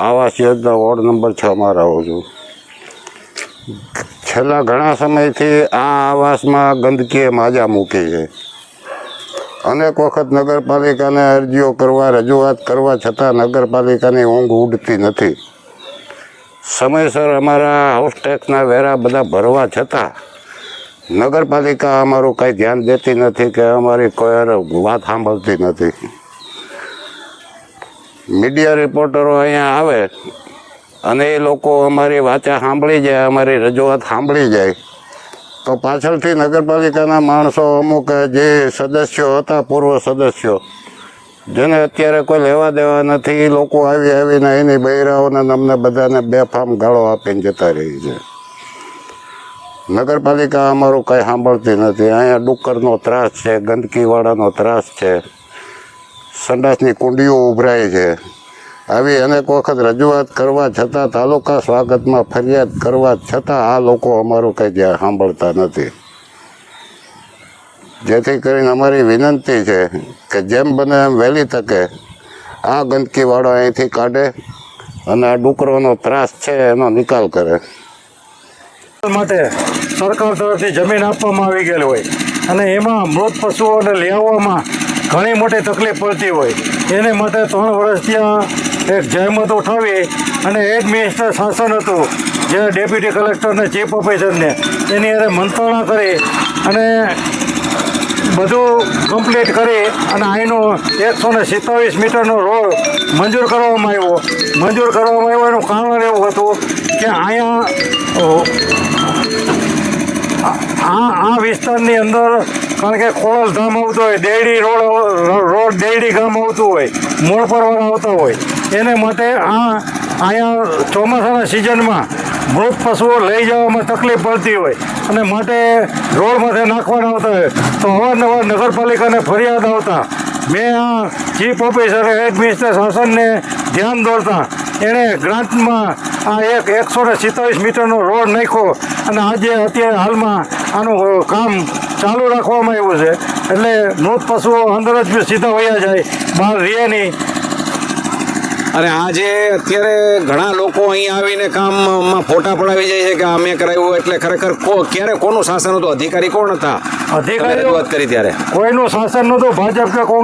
Awas Yojana ward number છમાં રહું છું. છેલ્લા ઘણા સમયથી આ આવાસમાં ગંદકીએ માજા મૂકી છે. અનેક વખત નગરપાલિકાને અરજીઓ કરવા, રજૂઆત કરવા છતાં નગરપાલિકાની ઊંઘ ઉડતી નથી. સમયસર અમારા હાઉસ ટેક્સના વેરા બધા ભરવા છતાં નગરપાલિકા અમારું કાંઈ ધ્યાન દેતી નથી કે અમારી કોઈ વાત સાંભળતી નથી. મીડિયા રિપોર્ટરો અહીંયા આવે અને એ લોકો અમારી વાચા સાંભળી જાય, અમારી રજૂઆત સાંભળી જાય. તો પાછળથી નગરપાલિકાના માણસો અમુક જે સદસ્યો હતા, પૂર્વ સદસ્યો, જેને અત્યારે કોઈ લેવા દેવા નથી, એ લોકો આવી આવીને એની બૈરાઓને અમને બધાને બે ફામ ગાળો આપીને જતા રહી છે. નગરપાલિકા અમારું કંઈ સાંભળતી નથી. અહીંયા ડુક્કરનો ત્રાસ છે, ગંદકીવાળાનો ત્રાસ છે. સંડાસની કુંડીઓ ઉભરાય છે. આવી અનેક વખત રજૂઆત કરવા છતાં તાલુકા સ્વાગતમાં ફરિયાદ કરવા છતાં આ લોકો અમારું કંઈ જ્યાં સાંભળતા નથી. જેથી કરીને અમારી વિનંતી છે કે જેમ બને એમ વહેલી તકે આ ગંદકીવાળો અહીંથી કાઢે અને આ ડુકરોનો ત્રાસ છે એનો નિકાલ કરે. માટે સરકાર તરફથી જમીન આપવામાં આવી ગયેલી હોય અને એમાં મૃત પશુઓને લઈ આવવામાં ઘણી મોટી તકલીફ પડતી હોય. એને માટે ત્રણ વર્ષ ત્યાં એક જહેમત ઉઠાવી અને એક મિનિસ્ટર શાસન હતું, જે ડેપ્યુટી કલેક્ટરને, ચીફ ઓફિસરને, એની અરે મંત્રણા કરી અને બધું કમ્પ્લીટ કરી અને અહીંનો એકસો ને સિત્તાવીસ મીટરનો રોડ મંજૂર કરવામાં આવ્યો. મંજૂર કરવામાં આવ્યો એનું કારણ એવું હતું કે અહીંયા આ આ વિસ્તારની અંદર કારણ કે ખોડલ ધામ આવતું હોય, દેડી રોડ રોડ દેડી ગામ આવતું હોય મોડ પરવાળા આવતા હોય. એને માટે આ અહીંયા ચોમાસાના સિઝનમાં મૃત પશુઓ લઈ જવામાં તકલીફ પડતી હોય અને માટે રોડમાંથી નાખવાના આવતા હોય. તો અવારનવાર નગરપાલિકાને ફરિયાદ આવતા. મેં આ ચીફ ઓફિસરે એડમિનિસ્ટર શાસનને ધ્યાન દોરતા એણે ગ્રાન્ટમાં આ એક એકસો ને સિત્તાવીસ મીટરનો રોડ નાખ્યો અને આજે અત્યારે હાલમાં આનું કામ ચાલુ રાખવામાં આવ્યું છે. એટલે મૃત પશુઓ અંદર જ સીધા વયા જાય બહાર રહે નહીં. અને આજે અત્યારે ઘણા લોકો અહીં આવીને કામમાં ફોટા પડાવી જાય છે કે અમે કરાવ્યું એટલે ખરેખર કો ક્યારે કોનું શાસન હતું? અધિકારી કોણ હતા? અધિકારી વાત કરી ત્યારે. કોઈનું શાસન નહોતું. ભાજપ કે કોંગ્રેસ